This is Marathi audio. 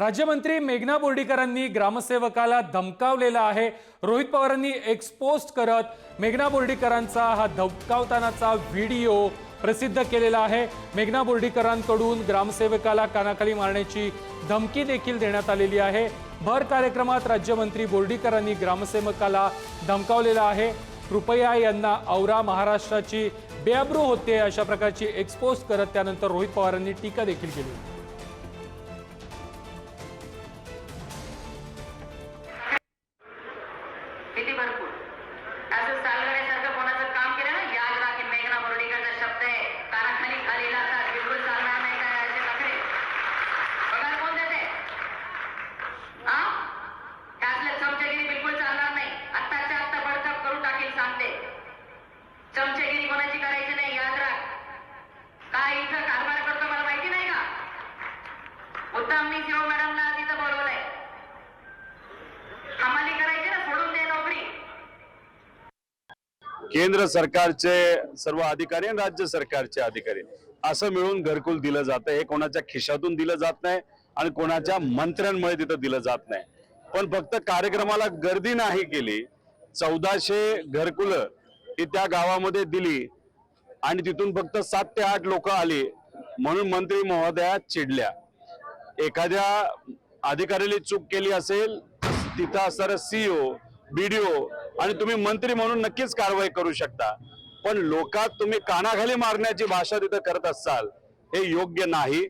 राज्यमंत्री मेघना बोर्डीकरांनी ग्रामसेवकाला धमकावलेला आहे. रोहित पवारांनी एक्सपोस्ट करत मेघना बोर्डीकरांचा हा धमकावतानाचा व्हिडिओ प्रसिद्ध केलेला आहे. मेघना बोर्डीकरांकडून ग्रामसेवकाला कानाखाली मारण्याची धमकी देखील देण्यात आलेली आहे. भर कार्यक्रमात राज्यमंत्री बोर्डीकरांनी ग्रामसेवकाला धमकावलेला आहे. कृपया यांना औरा महाराष्ट्राची बेअब्रू होते अशा प्रकारची एक्सपोस्ट करत त्यानंतर रोहित पवारांनी टीका देखील केली. भरपूर. असं सालगड्यासारखं कोणाचं काम केलं ना याद राखील मेघना बोर्डीकरचा शब्द आहे. कानाखाली खाली लागतात बिलकुल चालणार नाही काय असे नखरे पगार कोण देते. हा त्यातलं चमचेगिरी बिलकुल चालणार नाही. आत्ताच्या आत्ता बडतप करून टाकील सांगते. चमचेगिरी कोणाची करायची नाही याद राख. काय इथं कारभार करतो मला माहिती नाही का? उत्तम मी शिव केंद्र सरकारचे सर्व अधिकारी आणि राज्य सरकारचे अधिकारी. असं मिळून घरकुल दिलं जातं हे कोणाच्या खिशातून दिलं जात नाही आणि कोणाच्या मंत्र्यांमुळे तिथं दिलं जात नाही. पण फक्त कार्यक्रमाला गर्दी नाही केली. चौदाशे घरकुलं ती त्या गावामध्ये दिली आणि तिथून फक्त सात ते आठ लोक आली म्हणून मंत्री महोदया चिडल्या. एखाद्या अधिकाऱ्याने चूक केली असेल तिथं असणारा सीईओ बीडीओ आणि तुम्ही मंत्री म्हणून नक्कीच कारवाई करू शकता. पण लोकात तुम्ही कानाखाली मारण्याची भाषा तिथं करत असाल हे योग्य नाही.